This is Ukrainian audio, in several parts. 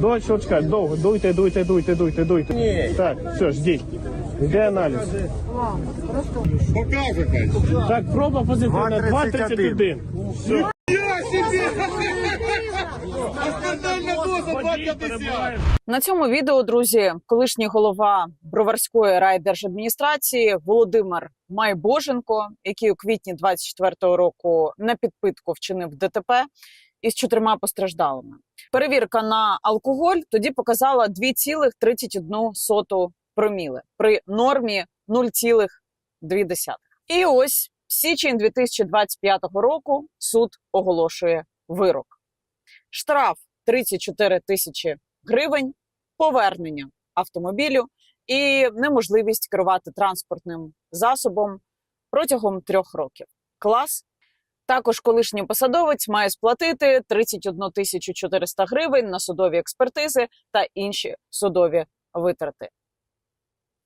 До щелчка, довго. Дуйте, дуйте, дуйте, дуйте, дуйте. Ні. Так, все, ждіть. Йде аналіз. Покажи. Так, проба позитивна 2,31. Все. Я себе! Доза 2,50! На цьому відео, друзі, колишній голова Броварської райдержадміністрації Володимир Майбоженко, який у квітні 24-го року на підпитку вчинив ДТП із чотирма постраждалими. Перевірка на алкоголь тоді показала 2,31 проміли при нормі 0,2. І ось січень 2025 року суд оголошує вирок. Штраф 34 тисячі гривень, повернення автомобілю і неможливість керувати транспортним засобом протягом трьох років. Клас. Також колишній посадовець має сплатити 31 тисячу 400 гривень на судові експертизи та інші судові витрати.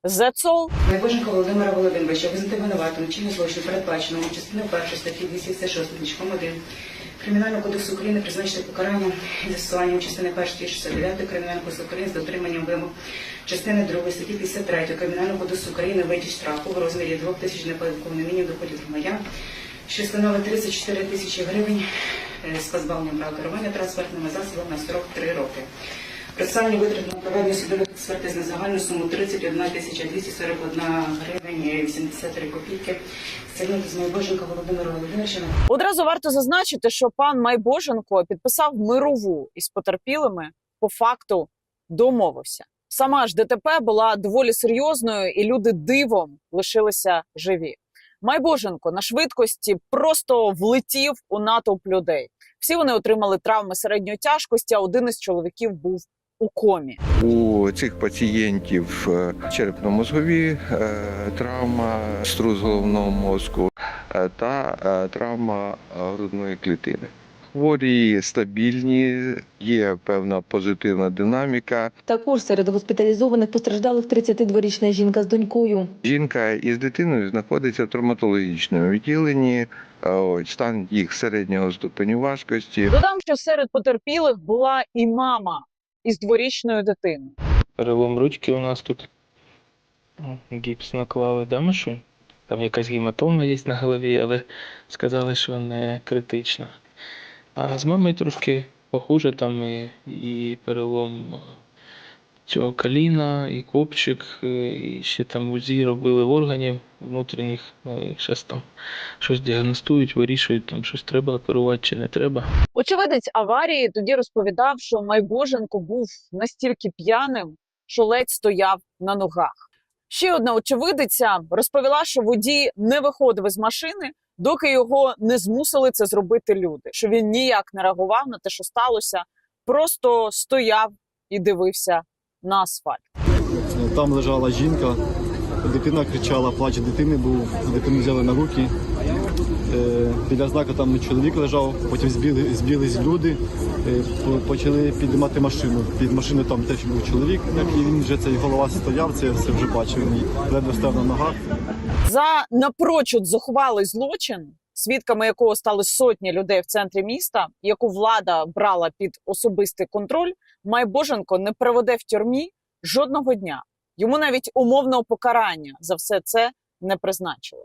ЗЕЦОЛ Найбоженко Володимира Володимировича визнати винуватим чині злочину передбаченому частиною першої статті 206 значком 1 Кримінального кодексу України призначити покарання із застосуванням частини 1 статті 69 Кримінального кодексу України з дотриманням вимог частини 2 статті 53 Кримінального кодексу України вийти штрафу в розмірі 2 тисяч мінімум доходів громадян, що становить 34 тисячі гривень е, з позбавленням права керування транспортними засобами на строк 3 роки. Процесуальні витрати на проведення судових експертиз на загальну суму 31 тисяча 241 гривень і 83 копійки. Стягнути з Майбоженка Володимира Володимировича Одразу варто зазначити, що пан Майбоженко підписав мирову із потерпілими, по факту домовився. Сама ж ДТП була доволі серйозною, і люди дивом лишилися живі. Майбоженко на швидкості просто влетів у натовп людей. Всі вони отримали травми середньої тяжкості. А один із чоловіків був у комі. У цих пацієнтів е, черепно-мозгові е, травма, струс головного мозку е, та травма грудної клітини. Хворі стабільні, є певна позитивна динаміка. Також серед госпіталізованих постраждалих 32-річна жінка з донькою. Жінка із дитиною знаходиться в травматологічному відділенні. Ось, Стан їх середнього ступеню важкості. Додам, що серед потерпілих була і мама із дворічною дитиною. Перелом ручки у нас тут. Гіпс наклали, дамашу. Там якась гематома є на голові, але сказали, що не критично. А з мамою трошки похуже, там і, і перелом цього коліна, і копчик, е, і ще там УЗІ робили органів внутрішніх. ну і Зараз там щось діагностують, вирішують, там щось треба оперувати чи не треба. Очевидець аварії тоді розповідав, що Майбоженко був настільки п'яним, що ледь стояв на ногах. Ще одна очевидиця розповіла, що водій не виходив із машини, доки його не змусили це зробити люди. Що він ніяк не реагував на те, що сталося, просто стояв і дивився на асфальт. Там лежала жінка, дитина кричала, плач дитини був, дитину взяли на руки. Біля знака там чоловік лежав, потім збіли, збілись люди, е, почали піднімати машину. Під машиною там теж був чоловік, як і він вже цей голова стояв, це все вже бачив. Він ледве став на ногах. За напрочуд зухвалий злочин, свідками якого стали сотні людей в центрі міста, яку влада брала під особистий контроль, Майбоженко не проведе в тюрмі жодного дня. Йому навіть умовного покарання за все це не призначили.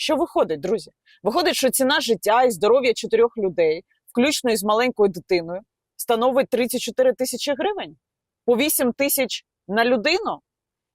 Що виходить, друзі? Виходить, що ціна життя і здоров'я чотирьох людей, включно із маленькою дитиною, становить 34 тисячі гривень, по 8 тисяч на людину.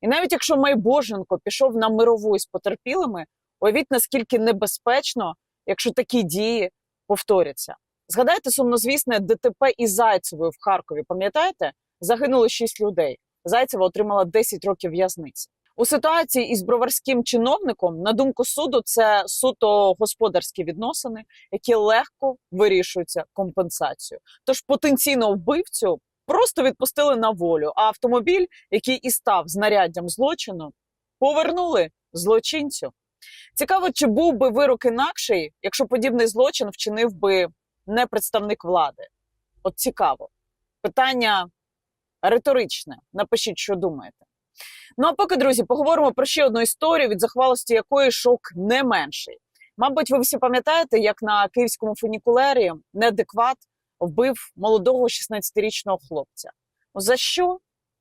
І навіть якщо Майбоженко пішов на мирову із потерпілими, уявіть наскільки небезпечно, якщо такі дії повторяться. Згадайте сумнозвісне ДТП із Зайцевою в Харкові. Пам'ятаєте? Загинуло 6 людей. Зайцева отримала 10 років в'язниці. У ситуації із броварським чиновником, на думку суду, це суто господарські відносини, які легко вирішуються компенсацією. Тож потенційно вбивцю просто відпустили на волю, а автомобіль, який і став знаряддям злочину, повернули злочинцю. Цікаво, чи був би вирок інакший, якщо подібний злочин вчинив би не представник влади. От цікаво. Питання риторичне. Напишіть, що думаєте. Ну а поки, друзі, поговоримо про ще одну історію, від захвалості якої шок не менший. Мабуть, ви всі пам'ятаєте, як на київському фунікулері неадекват вбив молодого 16-річного хлопця. За що?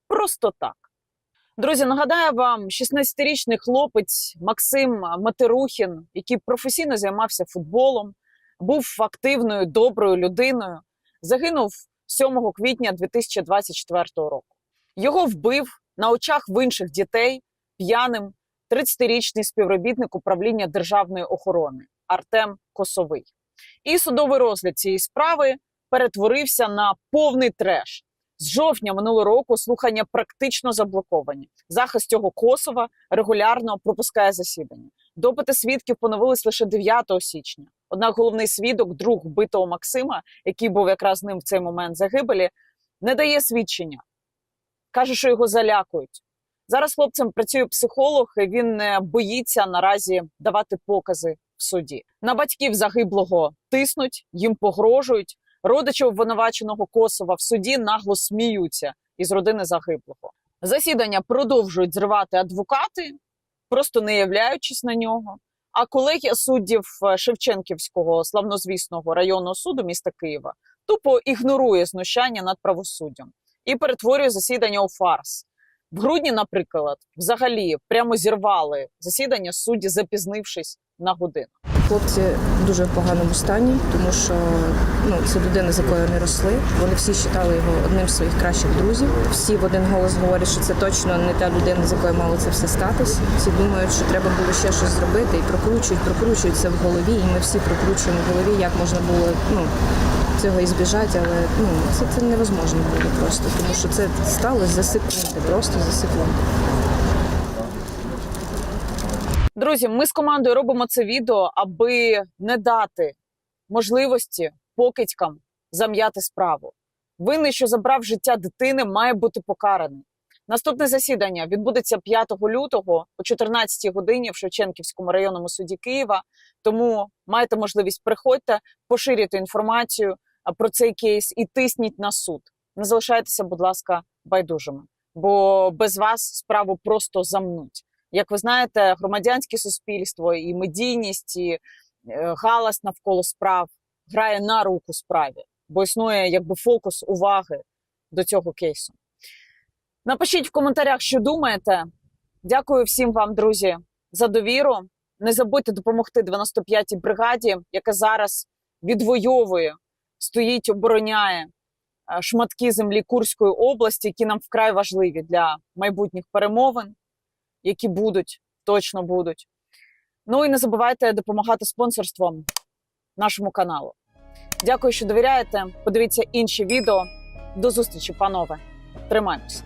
Просто так. Друзі, нагадаю вам, 16-річний хлопець Максим Матерухін, який професійно займався футболом, був активною, доброю людиною, загинув 7 квітня 2024 року. Його вбив на очах в інших дітей п'яним 30-річний співробітник управління державної охорони Артем Косовий. І судовий розгляд цієї справи перетворився на повний треш. З жовтня минулого року слухання практично заблоковані. Захист цього Косова регулярно пропускає засідання. Допити свідків поновились лише 9 січня. Однак головний свідок, друг вбитого Максима, який був якраз ним в цей момент загибелі, не дає свідчення. Каже, що його залякують. Зараз хлопцем працює психолог, і він боїться наразі давати покази в суді. На батьків загиблого тиснуть, їм погрожують. Родичі обвинуваченого Косова в суді нагло сміються із родини загиблого. Засідання продовжують зривати адвокати, просто не являючись на нього. А колегія суддів е, Шевченківського славнозвісного районного суду міста Києва тупо ігнорує знущання над правосуддям і перетворює засідання у фарс. В грудні, наприклад, взагалі прямо зірвали засідання судді, запізнившись на годину. Хлопці в дуже поганому стані, тому що ну це людина, з якою вони росли. Вони всі вважали його одним з своїх кращих друзів. Всі в один голос говорять, що це точно не та людина, з якою мало це все статись. Всі думають, що треба було ще щось зробити, і прокручують, прокручують це в голові. І ми всі прокручуємо в голові, як можна було ну цього і збіжати, але ну це, це невозможно було просто, тому що це сталося за секунди, просто за секунди. Друзі, ми з командою робимо це відео, аби не дати можливості покидькам зам'яти справу. Винний, що забрав життя дитини, має бути покараний. Наступне засідання відбудеться 5 лютого о 14 годині в Шевченківському районному суді Києва. Тому маєте можливість приходьте, поширюйте інформацію про цей кейс і тисніть на суд. Не залишайтеся, будь ласка, байдужими, бо без вас справу просто замнуть. Як ви знаєте, громадянське суспільство і медійність, і е, галас навколо справ грає на руку справі, бо існує якби фокус уваги до цього кейсу. Напишіть в коментарях, що думаєте. Дякую всім вам, друзі, за довіру. Не забудьте допомогти 95-й бригаді, яка зараз відвоює, стоїть, обороняє е, шматки землі Курської області, які нам вкрай важливі для майбутніх перемовин які будуть, точно будуть. Ну і не забувайте допомагати спонсорством нашому каналу. Дякую, що довіряєте. Подивіться інші відео. До зустрічі, панове. Тримаємось.